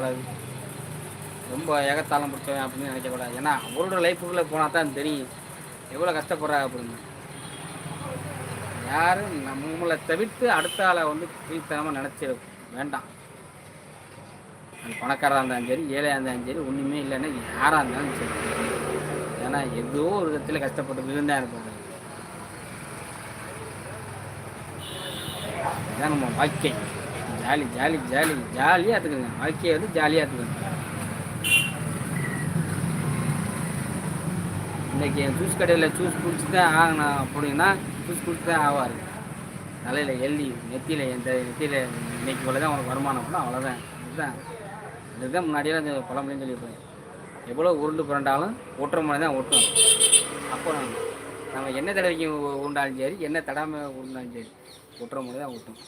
கூடாது. ரொம்ப ஏகத்தாளம் பிடிச்சவன் அப்படின்னு நினைக்கக்கூடாது. ஏன்னா அவரோட லைஃபுக்குள்ளே போனால் தான் தெரியும். எவ்வளோ கஷ்டப்படுறாங்க அப்படின்னு. யாரும் நம்மளை தவிர்த்து அடுத்த ஆளை வந்து கீழ்த்தனமாக நினச்சிட வேண்டாம். அது பணக்காராக இருந்தாலும் சரி ஏழையாக இருந்தாலும் சரி ஒன்றுமே இல்லைன்னா யாராக இருந்தாலும் சரி. ஏன்னா ஏதோ ஒரு விதத்தில் கஷ்டப்பட்டு விழுந்தா இருப்பாங்க இதுதான் நம்ம வாழ்க்கை. ஜாலி ஜாலி ஜாலி ஜாலியாக எடுத்துக்கோங்க. வாழ்க்கையை வந்து ஜாலியாக எடுத்துக்கோங்க. இன்றைக்கி என் ஜூஸ் கடையில் ஜூஸ் குடிச்சு தான் ஆகணும் அப்படின்னா ஜூஸ் குடிச்சு தான் ஆவார். தலையில் எள்ளி நெத்தியில் எந்த நெத்தியில் இன்னைக்கு இவ்வளோ தான் உனக்கு வருமானம் அப்படின்னா அவ்வளோதான் இதுதான். இதுதான் முன்னாடியெல்லாம் இந்த பழமொழின்னு சொல்லியிருப்பேன் எவ்வளோ உருண்டு புரண்டாலும் ஒட்டுற மாதிரி தான் ஒட்டும் அப்போ நம்ம என்ன தடவைக்கு உருண்டாலும் சரி என்ன தடாமல் உருண்டாலும் சரி ஒட்டுற மாதிரி தான் ஒட்டும்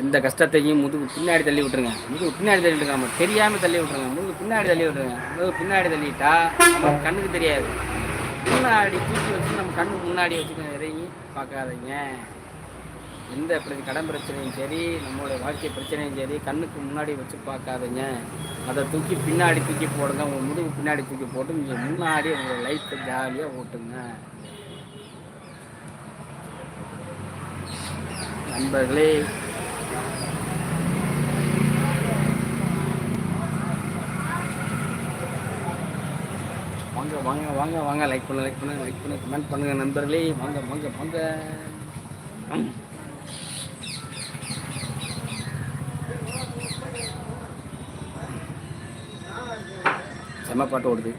எந்த கஷ்டத்தையும் முதுகு பின்னாடி தள்ளி விட்டுருங்க. முதுகு பின்னாடி தள்ளி விட்டுருங்க. நம்ம தெரியாமல் தள்ளி விட்டுருங்க. முதுகு பின்னாடி தள்ளி விட்டுருங்க. முதுகு பின்னாடி தள்ளிட்டா நம்ம கண்ணுக்கு தெரியாது. முன்னாடி தூக்கி வச்சு நம்ம கண்ணுக்கு முன்னாடி வச்சுக்கோங்க. எதையும் பார்க்காதீங்க. எந்த பிரச்சனை கடன் பிரச்சனையும் சரி நம்மளுடைய வாழ்க்கை பிரச்சனையும் சரி கண்ணுக்கு முன்னாடி வச்சு பார்க்காதீங்க. அதை தூக்கி பின்னாடி தூக்கி போடுங்க. உங்கள் முடிவு பின்னாடி தூக்கி போட்டு நீங்கள் முன்னாடி உங்கள் லைஃப்பை ஜாலியாக ஓட்டுங்க. நண்பர்களே வாங்க வாங்க வாங்க வாங்க. லைக் பண்ண லைக் பண்ண லைக் பண்ண கமெண்ட் பண்ணுங்க நண்பர்களே. வாங்க வாங்க வாங்க. ம். செம்ம பாட்டு ஓடுது.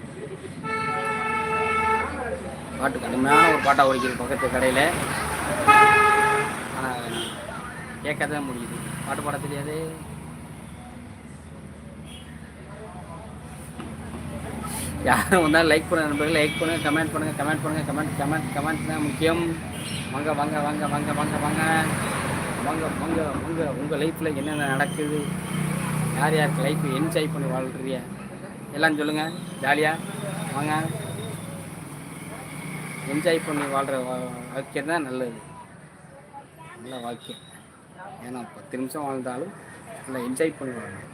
பாட்டு கடுமையான ஒரு பாட்டாக ஓடிக்குது பக்கத்து கடையில். ஆனால் கேட்க தான் முடியுது. பாட்டு பாட தெரியாது. யாரும் வந்தாலும் லைக் பண்ண நண்பர்கள் லைக் பண்ணுங்கள் கமெண்ட் பண்ணுங்கள் கமெண்ட் பண்ணுங்கள் கமெண்ட் கமெண்ட் கமெண்ட் தான் முக்கியம். வாங்க வாங்க வாங்க வாங்க வாங்க வாங்க. வாங்க வாங்க வாங்க. உங்கள் லைஃப்பில் என்னென்ன நடக்குது? யார் யாருக்கு லைஃப் என்ஜாய் பண்ணி வாழ்றீங்க? எல்லாம் சொல்லுங்கள் ஜாலியாக வாங்க. என்ஜாய் பண்ணி வாழ்கிற வாழ்க்கை தான் நல்லது. நல்ல வாழ்க்கை. ஏன்னா பத்து நிமிஷம் வாழ்ந்தாலும் நல்லா என்ஜாய் பண்ணி வாழணும்.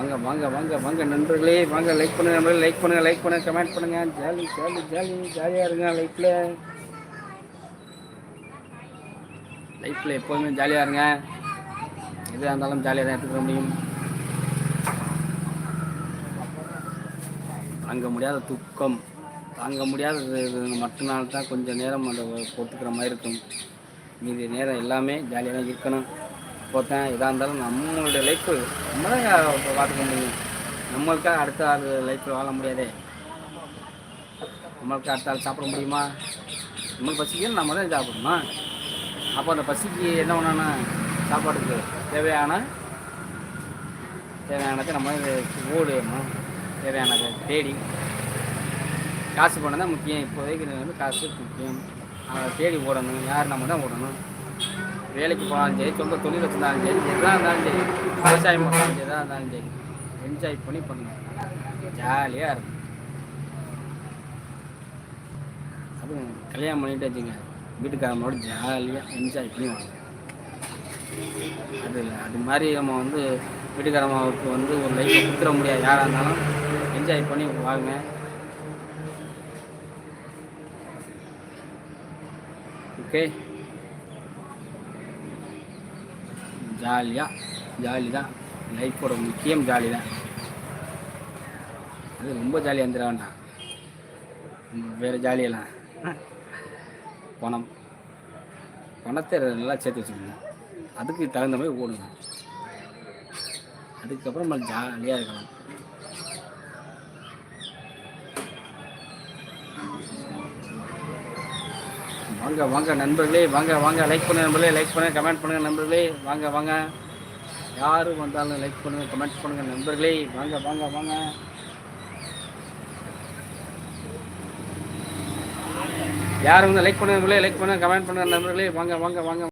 வாங்க வாங்க வாங்க வாங்க நண்பர்களே வாங்க லைக் பண்ணுங்க நண்பர்களே லைக் பண்ணுங்க லைக் பண்ணுங்க கமெண்ட் பண்ணுங்க. ஜாலி ஜாலி ஜாலி ஜாலியாக இருங்க லைஃப்பில் லைஃப்பில் எப்போதுமே ஜாலியாக இருங்க. எதாக இருந்தாலும் ஜாலியாக தான் எடுத்துக்க முடியும். தாங்க முடியாத துக்கம். தாங்க முடியாத இது நாள் தான் கொஞ்சம் நேரம் அந்த பொறுத்துக்கிற மாதிரி இருக்கும். மீதி நேரம் எல்லாமே ஜாலியாக தான் இருக்கணும். பார்த்தேன் இதாக எதாக இருந்தாலும் நம்மளுடைய லைஃப்பு நம்ம தான் பார்த்துக்க முடியும். நம்மளுக்காக அடுத்த ஆள் லைஃப்பில் வாழ முடியாதே. நம்மளுக்கு அடுத்த ஆள் சாப்பிட முடியுமா? நம்மளுக்கு பசிக்கணும் நம்ம தான் சாப்பிடணும்? அப்போ அந்த பசிக்கு என்ன பண்ணணும்னா சாப்பாடுக்கு தேவையான தேவையானதை நம்ம ஓடணும். தேவையானதை தேடி. காசு பணம் தான் முக்கியம். இப்போதைக்கு வந்து காசு முக்கியம். அதை தேடி ஓடணும். யார் நம்ம தான் ஓடணும்? வேலைக்கு போனாலும் சரி சொந்த தொழில் வச்சுருந்தாலும் சரி எதாக இருந்தாலும் சரி விவசாயம் பண்ணாலும் சரி எதாக இருந்தாலும் சரி என்ஜாய் பண்ணி பண்ணணும் ஜாலியாக இருக்கும். அதுவும் கல்யாணம் பண்ணிட்டு வச்சுங்க வீட்டுக்காரங்களோட ஜாலியாக என்ஜாய் பண்ணி வாங்க. அது இல்லை அது மாதிரி நம்ம வந்து வீட்டுக்காரமாவுக்கு வந்து ஒரு லைஃப்பை கொடுத்துட முடியாது. யாராக இருந்தாலும் என்ஜாய் பண்ணி வாங்க. ஓகே ஜாலியாக ஜாலி தான் லைஃப்போட முக்கியம் ஜாலி தான் அது ரொம்ப ஜாலியாக இருந்துட வேண்டாம். வேறு ஜாலியெல்லாம் பணம். பணத்தை நல்லா சேர்த்து வச்சுக்கணும் அதுக்கு தகுந்த மாதிரி ஓடுங்க. அதுக்கப்புறம் நம்ம ஜாலியாக இருக்கணும். வாங்க வாங்க நண்பர்களே வாங்க வாங்க. லைக் பண்ணுங்க நண்பர்களே லைக் பண்ணுங்க கமெண்ட் பண்ணுங்க நண்பர்களே. வாங்க வாங்க. யார் வந்தாலும் லைக் பண்ணுங்க கமெண்ட் பண்ணுங்க நண்பர்களே. வாங்க வாங்க வாங்க. யாரும் வந்து லைக் பண்ணுங்க லைக் பண்ணுங்க கமெண்ட் பண்ணுங்க நண்பர்களே. வாங்க வாங்க வாங்க.